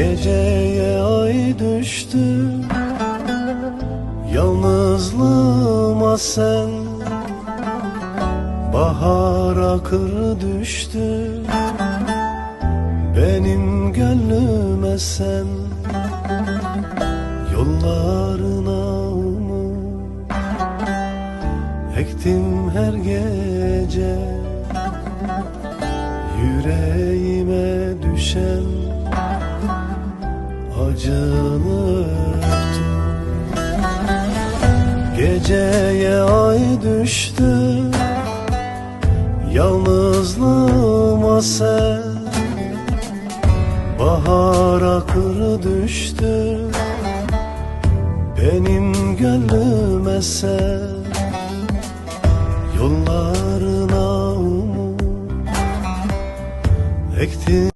Geceye ay düştü Yalnızlığıma sen. Bahar akır düştü Benim gönlüme sen. Yollarına umut Ektim her gece Yüreğime düşen acını Geceye ay düştü Yalnızlığıma sen. Bahar akır düştü Benim gönlüme sen. Yollarına umut Ektim